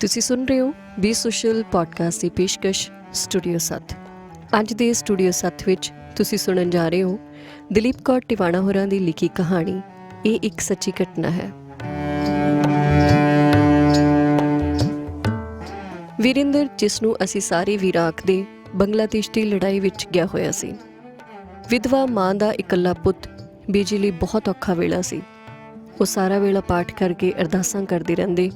ਤੁਸੀਂ ਸੁਣ ਰਹੇ ਹੋ ਬੀ ਸੋਸ਼ਲ ਪੋਡਕਾਸਟ ਦੀ ਪੇਸ਼ਕਸ਼ ਸਟੂਡੀਓ 7 ਅੱਜ ਦੇ ਸਟੂਡੀਓ 7 ਵਿੱਚ ਤੁਸੀਂ ਸੁਣਨ ਜਾ ਰਹੇ ਹੋ ਦਲੀਪ ਕੌਰ ਟਿਵਾਣਾ ਹੋਰਾਂ ਦੀ ਲਿਖੀ ਕਹਾਣੀ, ਇਹ ਇੱਕ ਸੱਚੀ ਘਟਨਾ ਹੈ। ਵੀਰਿੰਦਰ, ਜਿਸ ਨੂੰ ਅਸੀਂ ਸਾਰੇ ਵੀਰ ਆਖਦੇ ਬੰਗਲਾਦੇਸ਼ ਦੀ ਲੜਾਈ ਵਿੱਚ ਗਿਆ ਹੋਇਆ ਸੀ। ਵਿਧਵਾ ਮਾਂ ਦਾ ਇਕੱਲਾ ਪੁੱਤ ਬੀਜੀ ਲਈ ਬਹੁਤ ਔਖਾ ਵੇਲਾ ਸੀ। ਉਹ ਸਾਰਾ ਵੇਲਾ ਪਾਠ ਕਰਕੇ ਅਰਦਾਸਾਂ ਕਰਦੇ ਰਹਿੰਦੇ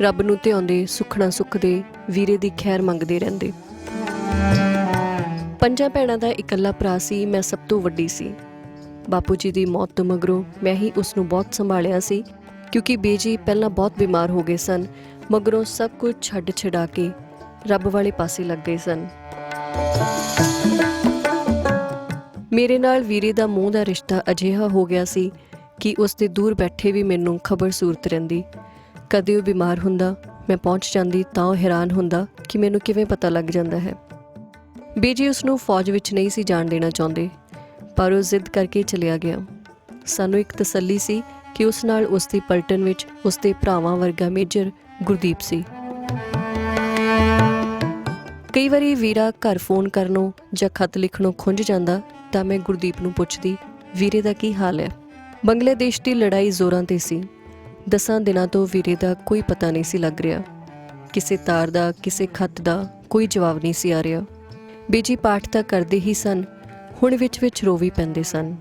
ਰੱਬ ਨੂੰ ਧਿਆਉਂਦੇ ਸੁਖਣਾ ਸੁਖਦੇ ਵੀਰੇ ਦੀ ਖੈਰ ਮੰਗਦੇ ਰਹਿੰਦੇ। ਪੰਜਾਂ ਭੈਣਾਂ ਦਾ ਇਕੱਲਾ ਭਰਾ ਸੀ, ਮੈਂ ਸਭ ਤੋਂ ਵੱਡੀ ਸੀ। ਬਾਪੂ ਜੀ ਦੀ ਮੌਤ ਤੋਂ ਮਗਰੋਂ ਮੈਂ ਹੀ ਉਸ ਨੂੰ ਬਹੁਤ ਸੰਭਾਲਿਆ ਸੀ, ਕਿਉਂਕਿ ਬੀਜੀ ਪਹਿਲਾਂ ਬਹੁਤ ਬਿਮਾਰ ਹੋ ਗਏ ਸਨ, ਮਗਰੋਂ ਸਭ ਕੁਝ ਛੱਡ ਛਡਾ ਕੇ ਰੱਬ ਵਾਲੇ ਪਾਸੇ ਲੱਗ ਗਏ ਸਨ। ਮੇਰੇ ਨਾਲ ਵੀਰੇ ਦਾ ਮੂੰਹ ਦਾ ਰਿਸ਼ਤਾ ਅਜਿਹਾ ਹੋ ਗਿਆ ਸੀ ਕਿ ਉਸ ਦੇ ਦੂਰ ਬੈਠੇ ਵੀ ਮੈਨੂੰ ਖਬਰ ਸੂਰਤ ਰਹਿੰਦੀ। ਕਦੇ ਉਹ ਬਿਮਾਰ ਹੁੰਦਾ, ਮੈਂ ਪਹੁੰਚ ਜਾਂਦੀ ਤਾਂ ਉਹ ਹੈਰਾਨ ਹੁੰਦਾ ਕਿ ਮੈਨੂੰ ਕਿਵੇਂ ਪਤਾ ਲੱਗ ਜਾਂਦਾ ਹੈ। ਬੀਜੀ ਉਸ ਨੂੰ ਫੌਜ ਵਿੱਚ ਨਹੀਂ ਸੀ ਜਾਣ ਦੇਣਾ ਚਾਹੁੰਦੇ, ਪਰ ਉਹ ਜ਼ਿੱਦ ਕਰਕੇ ਚਲਿਆ ਗਿਆ। ਸਾਨੂੰ ਇੱਕ ਤਸੱਲੀ ਸੀ ਕਿ ਉਸ ਨਾਲ ਉਸ ਦੀ ਪਲਟਨ ਵਿੱਚ ਉਸ ਦੇ ਭਰਾਵਾਂ ਵਰਗਾ ਮੇਜਰ ਗੁਰਦੀਪ ਸੀ। ਕਈ ਵਾਰੀ ਵੀਰਾ ਘਰ ਫੋਨ ਕਰਨੋਂ ਜਾਂ ਖਤ ਲਿਖਣੋਂ ਖੁੰਝ ਜਾਂਦਾ ਤਾਂ ਮੈਂ ਗੁਰਦੀਪ ਨੂੰ ਪੁੱਛਦੀ, ਵੀਰੇ ਦਾ ਕੀ ਹਾਲ ਹੈ? ਬੰਗਲਾਦੇਸ਼ ਦੀ ਲੜਾਈ ਜ਼ੋਰਾਂ ਤੇ ਸੀ। ਦਸਾਂ ਦਿਨਾਂ ਤੋਂ ਵੀਰੇ ਦਾ ਕੋਈ ਪਤਾ ਨਹੀਂ ਸੀ ਲੱਗ ਰਿਹਾ। ਕਿਸੇ ਤਾਰ ਦਾ, ਕਿਸੇ ਖਤ ਦਾ ਕੋਈ ਜਵਾਬ ਨਹੀਂ ਸੀ ਆ ਰਿਹਾ। ਬੀਜੀ ਪਾਠ ਤਾਂ ਕਰਦੇ ਹੀ ਸਨ, ਹੁਣ ਵਿੱਚ ਵਿੱਚ ਰੋ ਵੀ ਪੈਂਦੇ ਸਨ।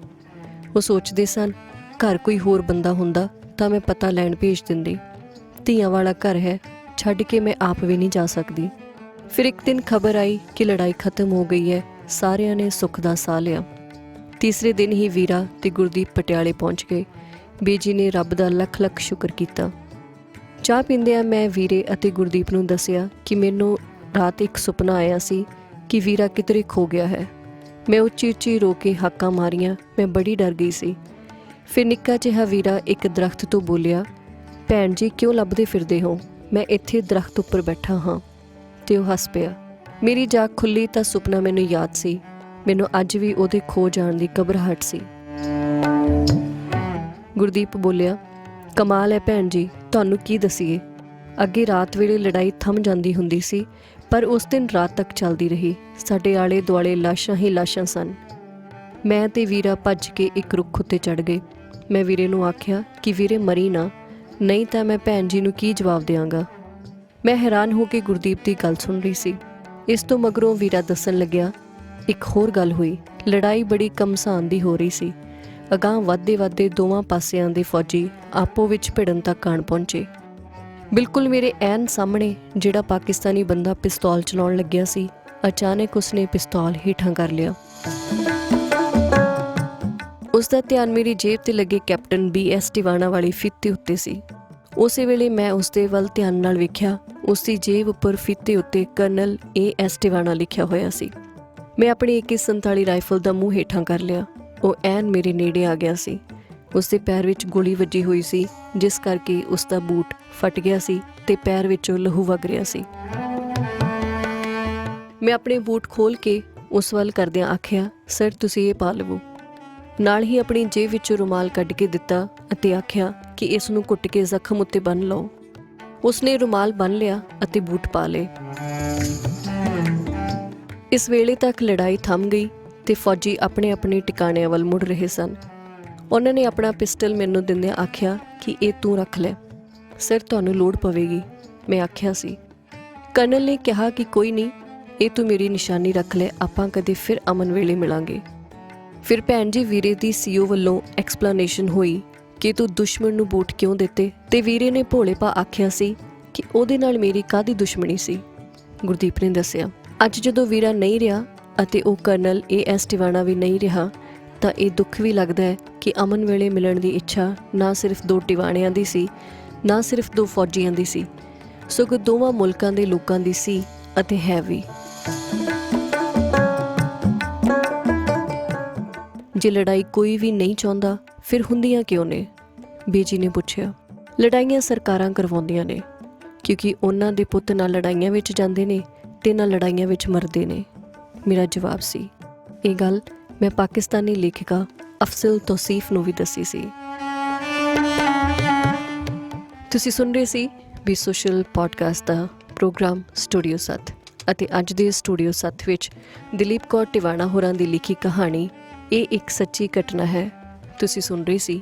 ਉਹ ਸੋਚਦੇ ਸਨ, ਘਰ ਕੋਈ ਹੋਰ ਬੰਦਾ ਹੁੰਦਾ ਤਾਂ ਮੈਂ ਪਤਾ ਲੈਣ ਭੇਜ ਦਿੰਦੀ। ਧੀਆਂ ਵਾਲਾ ਘਰ ਹੈ, ਛੱਡ ਕੇ ਮੈਂ ਆਪ ਵੀ ਨਹੀਂ ਜਾ ਸਕਦੀ। ਫਿਰ ਇੱਕ ਦਿਨ ਖਬਰ ਆਈ ਕਿ ਲੜਾਈ ਖਤਮ ਹੋ ਗਈ ਹੈ, ਸਾਰਿਆਂ ਨੇ ਸੁੱਖ ਦਾ ਸਾਹ ਲਿਆ। ਤੀਸਰੇ ਦਿਨ ਹੀ ਵੀਰਾ ਤੇ ਗੁਰਦੀਪ ਪਟਿਆਲੇ ਪਹੁੰਚ ਗਏ। ਬੀਜੀ ਨੇ ਰੱਬ ਦਾ ਲੱਖ ਲੱਖ ਸ਼ੁਕਰ ਕੀਤਾ। ਚਾਹ ਪੀਂਦਿਆਂ ਮੈਂ ਵੀਰੇ ਅਤੇ ਗੁਰਦੀਪ ਨੂੰ ਦੱਸਿਆ ਕਿ ਮੈਨੂੰ ਰਾਤ ਇੱਕ ਸੁਪਨਾ ਆਇਆ ਸੀ ਕਿ ਵੀਰਾ ਕਿਧਰੇ ਖੋ ਗਿਆ ਹੈ। ਮੈਂ ਉੱਚੀ ਉੱਚੀ ਰੋ ਕੇ ਹਾਕਾਂ ਮਾਰੀਆਂ, ਮੈਂ ਬੜੀ ਡਰ ਗਈ ਸੀ। ਫਿਰ ਨਿੱਕਾ ਜਿਹਾ ਵੀਰਾ ਇੱਕ ਦਰਖਤ ਤੋਂ ਬੋਲਿਆ, ਭੈਣ ਜੀ, ਕਿਉਂ ਲੱਭਦੇ ਫਿਰਦੇ ਹੋ? ਮੈਂ ਇੱਥੇ ਦਰਖਤ ਉੱਪਰ ਬੈਠਾ ਹਾਂ। ਤੇ ਉਹ ਹੱਸ ਪਿਆ, ਮੇਰੀ ਜਾਗ ਖੁੱਲੀ ਤਾਂ ਸੁਪਨਾ ਮੈਨੂੰ ਯਾਦ ਸੀ। ਮੈਨੂੰ ਅੱਜ ਵੀ ਉਹਦੇ ਖੋ ਜਾਣ ਦੀ ਘਬਰਾਹਟ ਸੀ। ਗੁਰਦੀਪ ਬੋਲਿਆ, ਕਮਾਲ ਹੈ ਭੈਣ ਜੀ, ਤੁਹਾਨੂੰ ਕੀ ਦਸੀਏ? ਅੱਗੇ ਰਾਤ ਵੇਲੇ ਲੜਾਈ ਥੰਮ ਜਾਂਦੀ ਹੁੰਦੀ ਸੀ, ਪਰ ਉਸ ਦਿਨ ਰਾਤ ਤੱਕ ਚੱਲਦੀ ਰਹੀ। ਸਾਡੇ ਆਲੇ ਦੁਆਲੇ ਲਾਸ਼ਾਂ ਹੀ ਲਾਸ਼ਾਂ ਸਨ। ਮੈਂ ਤੇ ਵੀਰਾ ਭੱਜ ਕੇ ਇੱਕ ਰੁੱਖ ਉੱਤੇ ਚੜ ਗਏ। ਮੈਂ ਵੀਰੇ ਨੂੰ ਆਖਿਆ ਕਿ ਵੀਰੇ ਮਰੀ ਨਾ, ਨਹੀਂ ਤਾਂ ਮੈਂ ਭੈਣ ਜੀ ਨੂੰ ਕੀ ਜਵਾਬ ਦਿਆਂਗਾ? ਮੈਂ ਹੈਰਾਨ ਹੋ ਕੇ ਗੁਰਦੀਪ ਦੀ ਗੱਲ ਸੁਣ ਰਹੀ ਸੀ। ਇਸ ਤੋਂ ਮਗਰੋਂ ਵੀਰਾ ਦੱਸਣ ਲੱਗਿਆ, ਇੱਕ ਹੋਰ ਗੱਲ ਹੋਈ। ਲੜਾਈ ਬੜੀ ਕਮਸਾਨ ਦੀ ਹੋ ਰਹੀ ਸੀ। ਅਗਾਂਹ ਵੱਧਦੇ ਵੱਧਦੇ ਦੋਵਾਂ ਪਾਸਿਆਂ ਦੇ ਫੌਜੀ ਆਪੋ ਵਿੱਚ ਭਿੜਨ ਤੱਕ ਆਣ ਪਹੁੰਚੇ। ਬਿਲਕੁਲ ਮੇਰੇ ਐਨ ਸਾਹਮਣੇ ਜਿਹੜਾ ਪਾਕਿਸਤਾਨੀ ਬੰਦਾ ਪਿਸਤੌਲ ਚਲਾਉਣ ਲੱਗਿਆ ਸੀ, ਅਚਾਨਕ ਉਸਨੇ ਪਿਸਤੌਲ ਹੀਠਾਂ ਕਰ ਲਿਆ। ਉਸ ਦਾ ਧਿਆਨ ਮੇਰੀ ਜੇਬ ਤੇ ਲੱਗੇ ਕੈਪਟਨ ਬੀ ਐਸ ਟਿਵਾਣਾ ਵਾਲੀ ਫੀਤੇ ਉੱਤੇ ਸੀ। ਉਸੇ ਵੇਲੇ ਮੈਂ ਉਸ ਦੇ ਵੱਲ ਧਿਆਨ ਨਾਲ ਵੇਖਿਆ ਉਸ ਦੀ ਜੇਬ ਉੱਪਰ ਫੀਤੇ ਉੱਤੇ ਕਰਨਲ ਏ ਐਸ ਟਿਵਾਣਾ ਲਿਖਿਆ ਹੋਇਆ ਸੀ। ਮੈਂ ਆਪਣੀ AK47 ਰਾਈਫਲ ਦਾ ਮੂੰਹ ਹੇਠਾਂ ਕਰ ਲਿਆ। ਉਹ ਐਨ ਮੇਰੇ ਨੇੜੇ ਆ ਗਿਆ ਸੀ। ਉਸ ਦੇ ਪੈਰ ਵਿੱਚ ਗੋਲੀ ਵੱਜੀ ਹੋਈ ਸੀ, ਜਿਸ ਕਰਕੇ ਉਸ ਦਾ ਬੂਟ ਫਟ ਗਿਆ ਸੀ ਤੇ ਪੈਰ ਵਿੱਚੋਂ ਲਹੂ ਵਗ ਰਿਹਾ ਸੀ। ਮੈਂ ਆਪਣੇ ਬੂਟ ਖੋਲ ਕੇ ਉਸ ਵੱਲ ਕਰਦਿਆਂ ਆਖਿਆ, ਸਰ, ਤੁਸੀਂ ਇਹ ਪਾ ਲਵੋ। ਨਾਲ ਹੀ ਆਪਣੀ ਜੇਬ ਵਿੱਚੋਂ ਰੁਮਾਲ ਕੱਢ ਕੇ ਦਿੱਤਾ ਅਤੇ ਆਖਿਆ ਕਿ ਇਸ ਨੂੰ ਕੁੱਟ ਕੇ ਜ਼ਖਮ ਉੱਤੇ ਬੰਨ ਲਓ। ਉਸਨੇ ਰੁਮਾਲ ਬੰਨ ਲਿਆ ਅਤੇ ਬੂਟ ਪਾ ਲਏ। ਇਸ ਵੇਲੇ ਤੱਕ ਲੜਾਈ ਥੰਮ ਗਈ ਤੇ ਫੌਜੀ ਆਪਣੇ ਆਪਣੇ ਟਿਕਾਣਿਆਂ ਵੱਲ ਮੁੜ ਰਹੇ ਸਨ। ਉਹਨਾਂ ਨੇ ਆਪਣਾ ਪਿਸਟਲ ਮੈਨੂੰ ਦਿੰਦਿਆਂ ਆਖਿਆ ਕਿ ਇਹ ਤੂੰ ਰੱਖ ਲੈ। ਸਰ ਤੁਹਾਨੂੰ ਲੋੜ ਪਵੇਗੀ, ਮੈਂ ਆਖਿਆ ਸੀ। ਕਰਨਲ ਨੇ ਕਿਹਾ ਕਿ ਕੋਈ ਨਹੀਂ, ਇਹ ਤੂੰ ਮੇਰੀ ਨਿਸ਼ਾਨੀ ਰੱਖ ਲੈ, ਆਪਾਂ ਕਦੇ ਫਿਰ ਅਮਨ ਵੇਲੇ ਮਿਲਾਂਗੇ। ਫਿਰ ਭੈਣ ਜੀ ਵੀਰੇ ਦੀ ਸੀਓ ਵੱਲੋਂ ਐਕਸਪਲੇਨੇਸ਼ਨ ਹੋਈ ਕਿ ਤੂੰ ਦੁਸ਼ਮਣ ਨੂੰ ਬੂਟ ਕਿਉਂ ਦਿੱਤੇ ਤੇ ਵੀਰੇ ਨੇ ਭੋਲੇ ਪਾ ਆਖਿਆ ਸੀ ਕਿ ਉਹਦੇ ਨਾਲ ਮੇਰੀ ਕਾਦੀ ਦੁਸ਼ਮਣੀ ਸੀ। ਗੁਰਦੀਪ ਨੇ ਦੱਸਿਆ, ਅੱਜ ਜਦੋਂ ਵੀਰਾ ਨਹੀਂ ਰਿਹਾ ਅਤੇ ਉਹ ਕਰਨਲ ਏ ਐਸ ਟਿਵਾਣਾ ਵੀ ਨਹੀਂ ਰਿਹਾ, ਤਾਂ ਇਹ ਦੁੱਖ ਵੀ ਲੱਗਦਾ ਹੈ ਕਿ ਅਮਨ ਵੇਲੇ ਮਿਲਣ ਦੀ ਇੱਛਾ ਨਾ ਸਿਰਫ ਦੋ ਟਿਵਾਣਿਆਂ ਦੀ ਸੀ, ਨਾ ਸਿਰਫ ਦੋ ਫੌਜੀਆਂ ਦੀ ਸੀ। ਸਗੋਂ ਦੋਵਾਂ ਮੁਲਕਾਂ ਦੇ ਲੋਕਾਂ ਦੀ ਸੀ ਅਤੇ ਹੈ ਵੀ। ਜੇ ਲੜਾਈ ਕੋਈ ਵੀ ਨਹੀਂ ਚਾਹੁੰਦਾ, ਫਿਰ ਹੁੰਦੀਆਂ ਕਿਉਂ ਨੇ? ਬੀਜੀ ਨੇ ਪੁੱਛਿਆ। ਲੜਾਈਆਂ ਸਰਕਾਰਾਂ ਕਰਵਾਉਂਦੀਆਂ ਨੇ, ਕਿਉਂਕਿ ਉਹਨਾਂ ਦੇ ਪੁੱਤ ਨਾ ਲੜਾਈਆਂ ਵਿੱਚ ਜਾਂਦੇ ਨੇ ਤੇ ਨਾ ਲੜਾਈਆਂ ਵਿੱਚ ਮਰਦੇ ਨੇ। ਮੇਰਾ ਜਵਾਬ ਸੀ। ਇਹ ਗੱਲ ਮੈਂ ਪਾਕਿਸਤਾਨੀ ਲੇਖਿਕਾ ਅਫਜ਼ਲ ਤੋਸੀਫ ਨੂੰ ਵੀ ਦੱਸੀ ਸੀ। ਤੁਸੀਂ ਸੁਣ ਰਹੇ ਸੀ ਬੀ ਸੋਸ਼ਲ ਪੋਡਕਾਸਟ ਦਾ ਪ੍ਰੋਗਰਾਮ ਸਟੂਡੀਓ 7 ਅਤੇ ਅੱਜ ਦੇ ਸਟੂਡੀਓ 7 ਵਿੱਚ ਦਲੀਪ ਕੌਰ ਟਿਵਾਣਾ ਹੋਰਾਂ ਦੀ ਲਿਖੀ ਕਹਾਣੀ, ਇਹ ਇੱਕ ਸੱਚੀ ਘਟਨਾ ਹੈ। ਤੁਸੀਂ ਸੁਣ ਰਹੇ ਸੀ,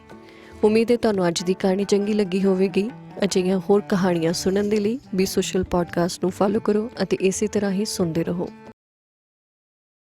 ਉਮੀਦ ਹੈ ਤੁਹਾਨੂੰ ਅੱਜ ਦੀ ਕਹਾਣੀ ਚੰਗੀ ਲੱਗੀ ਹੋਵੇਗੀ। ਅਜਿਹੀਆਂ ਹੋਰ ਕਹਾਣੀਆਂ ਸੁਣਨ ਦੇ ਲਈ ਬੀ ਸੋਸ਼ਲ ਪੋਡਕਾਸਟ ਨੂੰ ਫਾਲੋ ਕਰੋ ਅਤੇ ਇਸੇ ਤਰ੍ਹਾਂ ਹੀ ਸੁਣਦੇ ਰਹੋ।